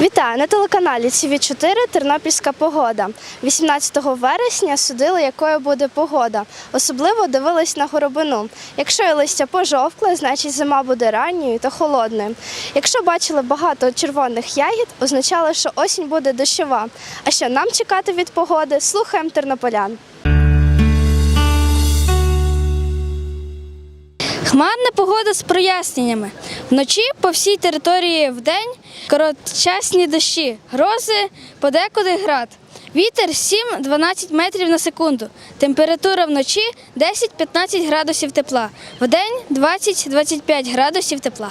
Вітаю на телеканалі СІВІ 4 Тернопільська погода. 18 вересня судили, якою буде погода. Особливо дивились на горобину. Якщо листя пожовкле, значить зима буде ранньою та холодною. Якщо бачили багато червоних ягід, означало, що осінь буде дощова. А що нам чекати від погоди? Слухаємо тернополян. Хмарна погода з проясненнями. Вночі по всій території вдень короткочасні дощі, грози, подекуди град. Вітер 7-12 метрів на секунду. Температура вночі 10-15 градусів тепла. Вдень 20-25 градусів тепла.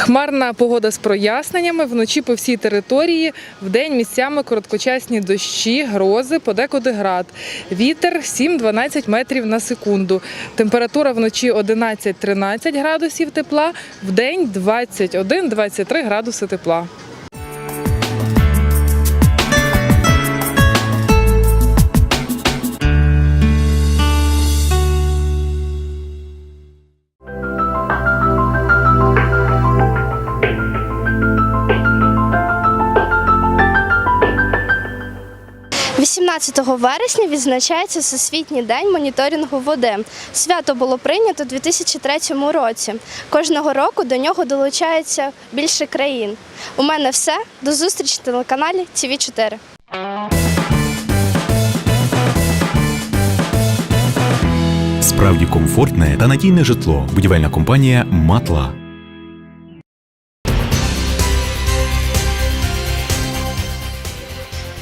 Хмарна погода з проясненнями. Вночі по всій території, вдень місцями короткочасні дощі, грози, подекуди град. Вітер 7-12 метрів на секунду. Температура вночі 11-13 градусів тепла, вдень 21-23 градуси тепла. – 18 вересня відзначається Всесвітній день моніторингу води. Свято було прийнято у 2003 році. Кожного року до нього долучається більше країн. У мене все. До зустрічі на телеканалі ТВ 4 Справді комфортне та надійне житло. Будівельна компанія Матла.